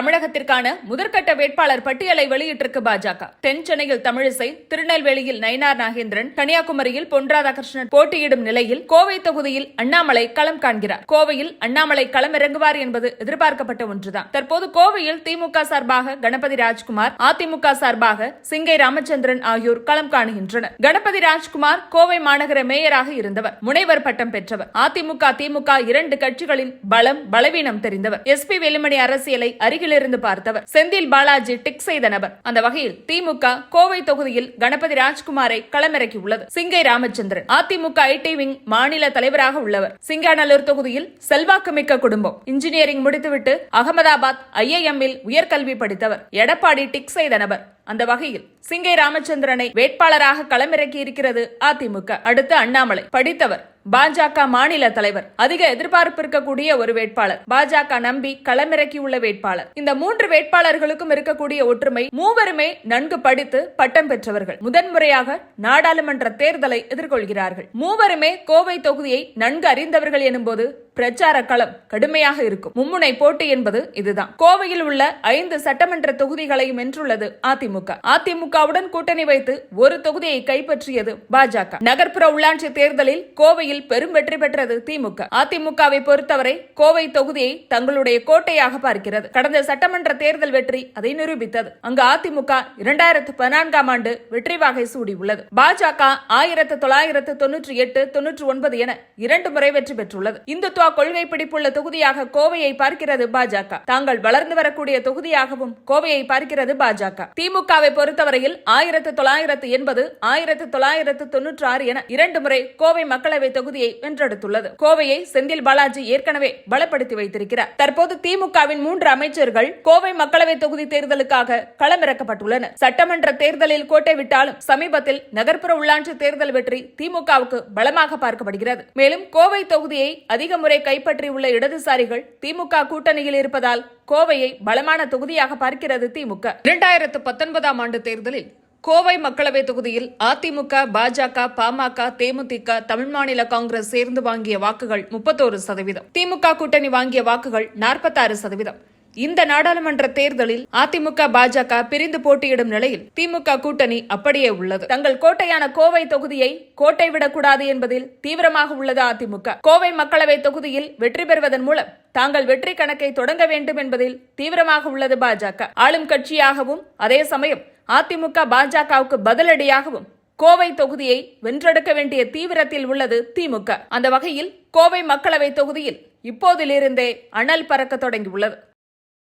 தமிழகத்திற்கான முதற்கட்ட வேட்பாளர் பட்டியலை வெளியிட்டிருக்கு பாஜக. தென் சென்னையில் தமிழிசை திருநெல்வேலியில் நயினார் நாகேந்திரன் கன்னியாகுமரியில் பொன் ராதாகிருஷ்ணன் போட்டியிடும் நிலையில் கோவை தொகுதியில் அண்ணாமலை களம் காண்கிறார். கோவையில் அண்ணாமலை களமிறங்குவார் என்பது எதிர்பார்க்கப்பட்ட ஒன்றுதான். தற்போது கோவையில் திமுக சார்பாக கணபதி ராஜ்குமார் அதிமுக சார்பாக சிங்கை ராமச்சந்திரன் ஆகியோர் களம் காணுகின்றனர். கணபதி ராஜ்குமார் கோவை மாநகர மேயராக இருந்தவர். முனைவர் பட்டம் பெற்றவர். அதிமுக திமுக இரண்டு கட்சிகளின் பலம் பலவீனம் தெரிந்தவர். எஸ் பி வேலுமணி அரசியலை அருகில் அருகிலிருந்து பார்த்தவர். செந்தில் பாலாஜி டிக் செய்த நபர். அந்த வகையில் திமுக கோவை தொகுதியில் கணபதி ராஜ்குமாரை களமிறக்கியுள்ளது. சிங்கை ராமச்சந்திரன். அதிமுக ஐடி விங் மாநில தலைவராக உள்ளவர். சிங்காநல்லூர் தொகுதியில் செல்வாக்குமிக்க குடும்பம். இன்ஜினியரிங் முடித்துவிட்டு அகமதாபாத் ஐஐஎம்மில் உயர்கல்வி படித்தவர். எடப்பாடி டிக் செய்த நபர். அந்த வகையில் சிங்கை ராமச்சந்திரனை வேட்பாளராக களமிறக்கி இருக்கிறது அதிமுக. அடுத்து அண்ணாமலை. படித்தவர் பாஜக மாநில தலைவர். அதிக எதிர்பார்ப்பு இருக்கக்கூடிய ஒரு வேட்பாளர். பாஜக நம்பி களமிறக்கியுள்ள வேட்பாளர். இந்த மூன்று வேட்பாளர்களுக்கும் இருக்கக்கூடிய ஒற்றுமை மூவருமே நன்கு படித்து பட்டம் பெற்றவர்கள். முதன்முறையாக நாடாளுமன்ற தேர்தலை எதிர்கொள்கிறார்கள். மூவருமே கோவை தொகுதியை நன்கு அறிந்தவர்கள் எனும்போது பிரச்சார களம் கடுமையாக இருக்கும். மும்முனை போட்டி என்பது இதுதான். கோவையில் உள்ள ஐந்து சட்டமன்ற தொகுதிகளையும் வென்றுள்ளது அதிமுக. அதிமுகவுடன் கூட்டணி வைத்து ஒரு தொகுதியை கைப்பற்றியது பாஜக. நகர்ப்புற உள்ளாட்சி தேர்தலில் கோவையில் பெரும் வெற்றி பெற்றது திமுக. அதிமுகவை பொறுத்தவரை கோவை தொகுதியை தங்களுடைய கோட்டையாக பார்க்கிறது. கடந்த சட்டமன்ற தேர்தல் வெற்றி அதை நிரூபித்தது. அங்கு அதிமுக இரண்டாயிரத்து பதினான்காம் ஆண்டு வெற்றி வாகை சூடியுள்ளது. பாஜக ஆயிரத்து தொள்ளாயிரத்து தொன்னூற்றி எட்டு தொன்னூற்றி ஒன்பது என இரண்டு முறை வெற்றி பெற்றுள்ளது. இந்துத்துவா கொள்கை பிடிப்புள்ள தொகுதியாக கோவையை பார்க்கிறது பாஜக. தாங்கள் வளர்ந்து வரக்கூடிய தொகுதியாகவும் கோவையை பார்க்கிறது பாஜக. திமுக திமுகவை பொறுத்தவரையில் ஆயிரத்து தொள்ளாயிரத்து எண்பது ஆயிரத்து தொள்ளாயிரத்து தொன்னூற்றி ஆறு என இரண்டு முறை கோவை மக்களவை தொகுதியை வென்றெடுத்துள்ளது. கோவையை செந்தில் பாலாஜி ஏற்கனவே பலப்படுத்தி வைத்திருக்கிறார். தற்போது திமுகவின் மூன்று அமைச்சர்கள் கோவை மக்களவை தொகுதி தேர்தலுக்காக களமிறக்கப்பட்டுள்ளனர். சட்டமன்ற தேர்தலில் கோட்டை விட்டாலும் சமீபத்தில் நகர்ப்புற உள்ளாட்சி தேர்தல் வெற்றி திமுகவுக்கு பலமாக பார்க்கப்படுகிறது. மேலும் கோவை தொகுதியை அதிக முறை கைப்பற்றியுள்ள இடதுசாரிகள் திமுக கூட்டணியில் இருப்பதால் கோவையை பலமான தொகுதியாக பார்க்கிறது திமுக. இரண்டாயிரத்து பத்தொன்பதாம் ஆண்டு தேர்தலில் கோவை மக்களவை தொகுதியில் அதிமுக பாஜக பாமக தேமுதிக தமிழ் மாநில காங்கிரஸ் சேர்ந்து வாங்கிய வாக்குகள் முப்பத்தோரு சதவீதம். திமுக கூட்டணி வாங்கிய வாக்குகள் நாற்பத்தாறு சதவீதம். இந்த நாடாளுமன்ற தேர்தலில் அதிமுக பாஜக பிரிந்து போட்டியிடும் நிலையில் திமுக கூட்டணி அப்படியே உள்ளது. தங்கள் கோட்டையான கோவை தொகுதியை கோட்டை விடக்கூடாது என்பதில் தீவிரமாக உள்ளது அதிமுக. கோவை மக்களவை தொகுதியில் வெற்றி பெறுவதன் மூலம் தாங்கள் வெற்றி கணக்கை தொடங்க வேண்டும் என்பதில் தீவிரமாக உள்ளது பாஜக. ஆளும் கட்சியாகவும் அதே சமயம் அதிமுக பாஜகவுக்கு பதிலடியாகவும் கோவை தொகுதியை வென்றெடுக்க வேண்டிய தீவிரத்தில் உள்ளது திமுக. அந்த வகையில் கோவை மக்களவை தொகுதியில் இப்போதிலிருந்தே அனல் பறக்க தொடங்கியுள்ளது.